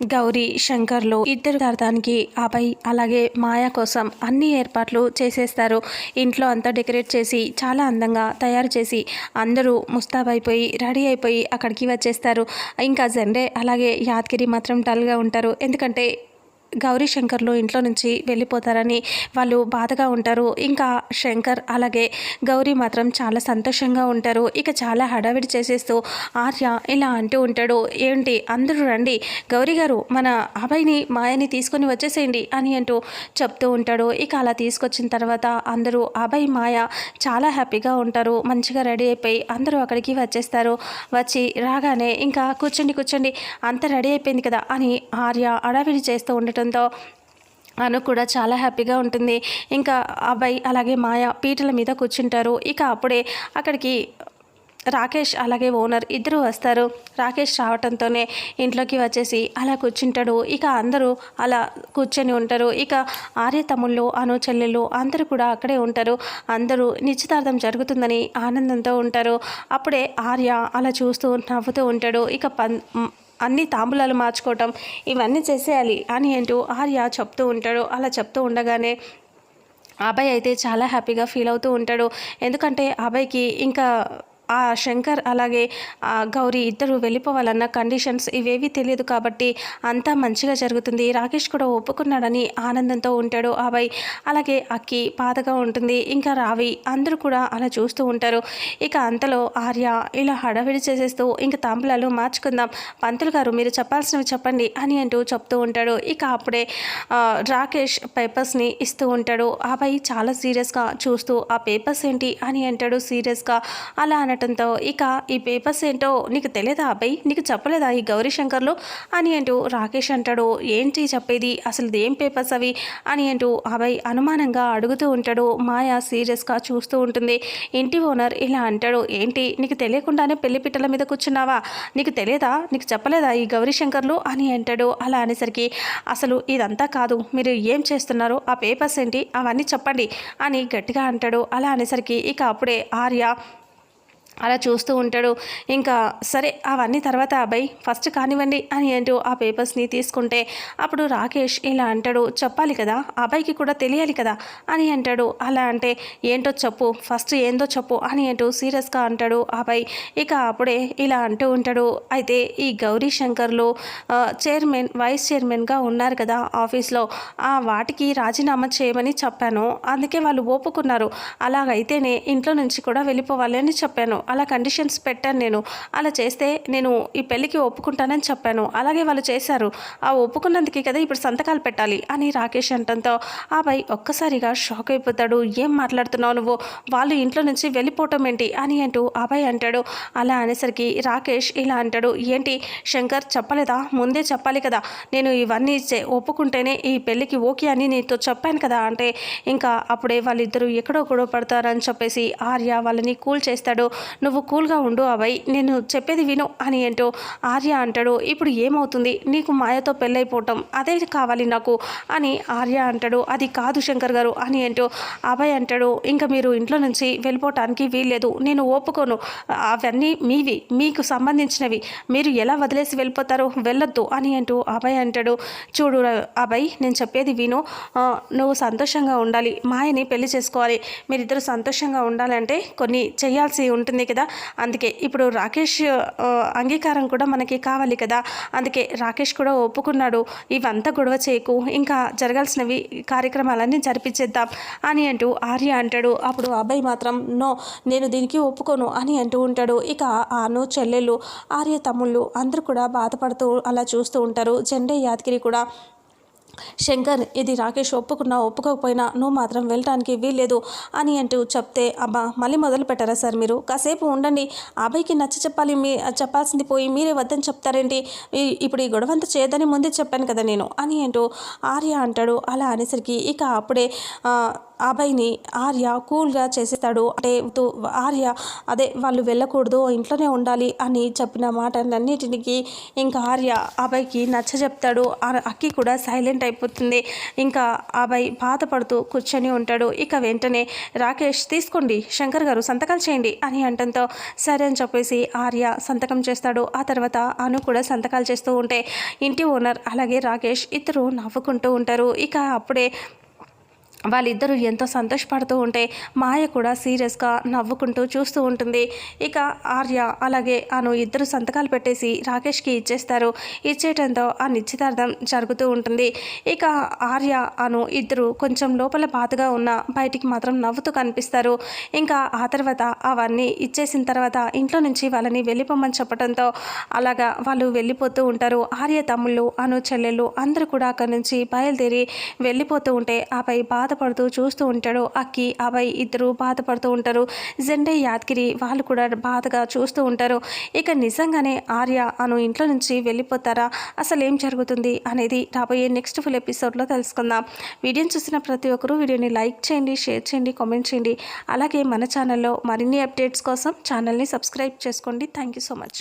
గౌరీ శంకర్లు ఇద్దరు దార్థానికి అభయ్ అలాగే మాయ కోసం అన్ని ఏర్పాట్లు చేసేస్తారు. ఇంట్లో అంతా డెకరేట్ చేసి చాలా అందంగా తయారు చేసి అందరూ ముస్తాబైపోయి రెడీ అయిపోయి అక్కడికి వచ్చేస్తారు. ఇంకా జెండే అలాగే యాదగిరి మాత్రం డల్గా ఉంటారు. ఎందుకంటే గౌరీ శంకర్లు ఇంట్లో నుంచి వెళ్ళిపోతారని వాళ్ళు బాధగా ఉంటారు. ఇంకా శంకర్ అలాగే గౌరీ మాత్రం చాలా సంతోషంగా ఉంటారు. ఇక చాలా హడావిడి చేసేస్తూ ఆర్య ఇలా అంటూ ఉంటాడు. ఏంటి? అందరూ రండి. గౌరీ గారు మన అబ్బాయిని మాయని తీసుకొని వచ్చేసేయండి అని అంటూ చెప్తూ ఉంటాడు. ఇక అలా తీసుకొచ్చిన తర్వాత అందరూ అబ్బాయి మాయ చాలా హ్యాపీగా ఉంటారు. మంచిగా రెడీ అయిపోయి అందరూ అక్కడికి వచ్చేస్తారు. వచ్చి రాగానే ఇంకా కూర్చోండి కూర్చోండి. అంత రెడీ అయిపోయింది కదా అని ఆర్య అడావిడి చేస్తూ ఉండటం ఉండటంతో అను కూడా చాలా హ్యాపీగా ఉంటుంది. ఇంకా అబ్బాయి అలాగే మాయ పీటల మీద కూర్చుంటారు. ఇక అప్పుడే అక్కడికి రాకేష్ అలాగే ఓనర్ ఇద్దరు వస్తారు. రాకేష్ రావటంతోనే ఇంట్లోకి వచ్చేసి అలా కూర్చుంటాడు. ఇక అందరూ అలా కూర్చొని ఉంటారు. ఇక ఆర్య తమ్ముళ్ళు అను చెల్లెళ్ళు అందరూ కూడా అక్కడే ఉంటారు. అందరూ నిశ్చితార్థం జరుగుతుందని ఆనందంతో ఉంటారు. అప్పుడే ఆర్య అలా చూస్తూ నవ్వుతూ ఉంటాడు. ఇక పన్ అన్ని తాంబూలాలు మార్చుకోవటం ఇవన్నీ చేసేయాలి. అని అంటూ ఆర్య చెప్తూ ఉంటాడు. అలా చెప్తూ ఉండగానే అబ్బాయి అయితే చాలా హ్యాపీగా ఫీల్ అవుతూ ఉంటాడు. ఎందుకంటే అబ్బాయికి ఇంకా ఆ శంకర్ అలాగే ఆ గౌరీ ఇద్దరు వెళ్ళిపోవాలన్న కండిషన్స్ ఇవేవి తెలియదు కాబట్టి అంతా మంచిగా జరుగుతుంది. రాకేష్ కూడా ఒప్పుకున్నాడని ఆనందంతో ఉంటాడు. అబ్బాయి అలాగే అక్కి బాధగా ఉంటుంది. ఇంకా రావి అందరూ కూడా అలా చూస్తూ ఉంటారు. ఇక అంతలో ఆర్య ఇలా హడావిడి చేసేస్తూ ఇంకా తాంబులాలు మార్చుకుందాం. పంతులు గారు మీరు చెప్పాల్సినవి చెప్పండి అని అంటూ చెప్తూ ఉంటాడు. ఇక అప్పుడే రాకేష్ పేపర్స్ని ఇస్తూ ఉంటాడు. ఆ అబ్బాయి చాలా సీరియస్గా చూస్తూ ఆ పేపర్స్ ఏంటి? అని అంటాడు. సీరియస్గా అలా అనటంతో ఇక ఈ పేపర్స్ ఏంటో నీకు తెలియదా అబ్బాయి? నీకు చెప్పలేదా ఈ గౌరీ శంకర్లు? అని అంటూ రాకేష్ అంటాడు. ఏంటి చెప్పేది? అసలు ఏం పేపర్స్ అవి? అని అంటూ అబ్బాయి అనుమానంగా అడుగుతూ ఉంటాడు. మాయ సీరియస్గా చూస్తూ ఉంటుంది. ఇంటి ఓనర్? ఇలా అంటాడు. ఏంటి? నీకు తెలియకుండానే పెళ్ళి పిట్టల మీద కూర్చున్నావా? నీకు తెలియదా నీకు చెప్పలేదా ఈ గౌరీ శంకర్లు? అని అంటాడు. అలా అనేసరికి అసలు ఇదంతా కాదు. మీరు ఏం చేస్తున్నారు? ఆ పేపర్స్ ఏంటి? అవన్నీ చెప్పండి అని గట్టిగా అంటాడు. అలా అనేసరికి ఇక అప్పుడే ఆర్య అలా చూస్తూ ఉంటాడు. ఇంకా సరే అవన్నీ తర్వాత అబ్బాయి ఫస్ట్ కానివ్వండి అని అంటూ ఆ పేపర్స్ని తీసుకుంటే అప్పుడు రాకేష్ ఇలా అంటాడు చెప్పాలి కదా ఆ అబ్బాయికి కూడా తెలియాలి కదా అని అంటాడు. అలా అంటే ఏంటో చెప్పు ఫస్ట్ ఏందో చెప్పు అని అంటూ సీరియస్గా అంటాడు ఆ అబ్బాయి. ఇక అప్పుడే ఇలా అంటూ ఉంటాడు. అయితే ఈ గౌరీ శంకర్లు చైర్మన్ వైస్ చైర్మన్గా ఉన్నారు కదా ఆఫీస్లో. ఆ వాటికి రాజీనామా చేయమని చెప్పాను. అందుకే వాళ్ళు ఒప్పుకున్నారు. అలాగైతేనే ఇంట్లో నుంచి కూడా వెళ్ళిపోవాలి అని చెప్పాను అలా కండిషన్స్ పెట్టాను నేను. అలా చేస్తే నేను ఈ పెళ్ళికి ఒప్పుకుంటానని చెప్పాను. అలాగే వాళ్ళు చేశారు. ఆ ఒప్పుకున్నందుకే కదా ఇప్పుడు సంతకాలు పెట్టాలి అని రాకేష్ అంటంతో ఆ అబ్బాయి ఒక్కసారిగా షాక్ అయిపోతాడు. ఏం మాట్లాడుతున్నావు నువ్వు? వాళ్ళు ఇంట్లో నుంచి వెళ్ళిపోవటం ఏంటి? అని అంటూ ఆ అబ్బాయి అంటాడు. అలా అనేసరికి రాకేష్ ఇలా అంటాడు. ఏంటి శంకర్ చెప్పలేదా? ముందే చెప్పాలి కదా. నేను ఇవన్నీ చే- ఒప్పుకుంటేనే ఈ పెళ్ళికి ఓకే అని నీతో చెప్పాను కదా అంటే ఇంకా అప్పుడే వాళ్ళిద్దరూ ఎక్కడో గొడవ పడతారని చెప్పేసి ఆర్య వాళ్ళని కూల్ చేస్తాడు. నువ్వు కూల్గా ఉండు అభయ్ నేను చెప్పేది విను అని ఏంటో ఆర్య అంటాడు. ఇప్పుడు ఏమవుతుంది? నీకు మాయతో పెళ్ళైపోవటం అదే కావాలి నాకు అని ఆర్య అంటాడు. అది కాదు శంకర్ గారు అని ఏంటో అభయ్ అంటాడు. ఇంకా మీరు ఇంట్లో నుంచి వెళ్ళిపోవటానికి వీల్లేదు. నేను ఒప్పుకోను. అవన్నీ మీవి. మీకు సంబంధించినవి. మీరు ఎలా వదిలేసి వెళ్ళిపోతారో వెళ్ళొద్దు అని అంటూ అభయ్ అంటాడు. చూడు అభయ్ నేను చెప్పేది విను. నువ్వు సంతోషంగా ఉండాలి. మాయని పెళ్ళి చేసుకోవాలి. మీరిద్దరు సంతోషంగా ఉండాలంటే కొన్ని చేయాల్సి ఉంటుంది. కదా. అందుకే ఇప్పుడు రాకేష్ అంగీకారం కూడా మనకి కావాలి కదా. అందుకే రాకేష్ కూడా ఒప్పుకున్నాడు. ఇవంతా గొడవ చేయకు. ఇంకా జరగాల్సినవి కార్యక్రమాలన్నీ జరిపించేద్దాం అని అంటూ ఆర్య అంటాడు. అప్పుడు అబ్బాయి మాత్రం నో నేను దీనికి ఒప్పుకోను అని అంటూ ఉంటాడు. ఇక ఆను చెల్లెళ్ళు ఆర్య తమ్ముళ్ళు అందరూ కూడా బాధపడుతూ అలా చూస్తూ ఉంటారు. జెండే యాదగిరి కూడా శంకర్ ఇది రాకేష్ ఒప్పుకున్నా ఒప్పుకోకపోయినా నువ్వు మాత్రం వెళ్ళటానికి వీల్లేదు అని అంటూ చెప్తే అబ్బా మళ్ళీ మొదలు పెట్టారా సార్ మీరు? కాసేపు ఉండండి. అబ్బాయికి నచ్చ చెప్పాలి మీ చెప్పాల్సింది పోయి మీరే వద్దని చెప్తారేంటి? ఇప్పుడు ఈ గొడవంత చేయదని ముందే చెప్పాను కదా నేను అని అంటూ ఆర్య అంటాడు. అలా అనేసరికి ఇక అప్పుడే అభయ్ని అబ్బాయిని ఆర్య కూల్గా చేసేస్తాడు. అంటే ఆర్య అదే వాళ్ళు వెళ్ళకూడదు ఇంట్లోనే ఉండాలి అని చెప్పిన మాటలన్నిటికీ ఇంకా ఆర్య అబ్బాయికి నచ్చ చెప్తాడు. ఆ అక్కి కూడా సైలెంట్ సైలెంట్ అయిపోతుంది. ఇంకా అభయ్ బాధపడుతూ కూర్చొని ఉంటాడు. ఇక వెంటనే రాకేష్ తీసుకోండి. శంకర్ గారు సంతకాలు చేయండి అని అంటంతో సరే అని చెప్పేసి ఆర్య సంతకం చేస్తాడు. ఆ తర్వాత అను కూడా సంతకాలు చేస్తూ ఉంటే ఇంటి ఓనర్ అలాగే రాకేష్ ఇద్దరు నవ్వుకుంటూ ఉంటారు. ఇక అప్పుడే వాళ్ళిద్దరూ ఎంతో సంతోషపడుతూ ఉంటే మాయ కూడా సీరియస్గా నవ్వుకుంటూ చూస్తూ ఉంటుంది. ఇక ఆర్య అలాగే అను ఇద్దరు సంతకాలు పెట్టేసి రాకేష్కి ఇచ్చేస్తారు. ఇచ్చేయడంతో ఆ నిశ్చితార్థం జరుగుతూ ఉంటుంది. ఇక ఆర్య అను ఇద్దరు కొంచెం లోపల బాధగా ఉన్న బయటికి మాత్రం నవ్వుతూ కనిపిస్తారు. ఇంకా ఆ తర్వాత అవన్నీ ఇచ్చేసిన తర్వాత ఇంట్లో నుంచి వాళ్ళని వెళ్ళిపోమని చెప్పడంతో అలాగా వాళ్ళు వెళ్ళిపోతూ ఉంటారు. ఆర్య తమ్ముళ్ళు అను చెల్లెళ్ళు అందరూ కూడా అక్కడి నుంచి బయలుదేరి వెళ్ళిపోతూ ఉంటే ఆపై బాధపడుతూ చూస్తూ ఉంటాడు. అక్కి అభయ్ ఇద్దరు బాధపడుతూ ఉంటారు. జెండే యాదగిరి వాళ్ళు కూడా బాధగా చూస్తూ ఉంటారు. ఇక నిజంగానే ఆర్య అను ఇంట్లో నుంచి వెళ్ళిపోతారా? అసలు ఏం జరుగుతుంది అనేది రాబోయే నెక్స్ట్ ఫుల్ ఎపిసోడ్లో తెలుసుకుందాం. వీడియోని చూసిన ప్రతి ఒక్కరూ వీడియోని లైక్ చేయండి షేర్ చేయండి కామెంట్ చేయండి. అలాగే మన ఛానల్లో మరిన్ని అప్డేట్స్ కోసం ఛానల్ని సబ్స్క్రైబ్ చేసుకోండి. Thank you so much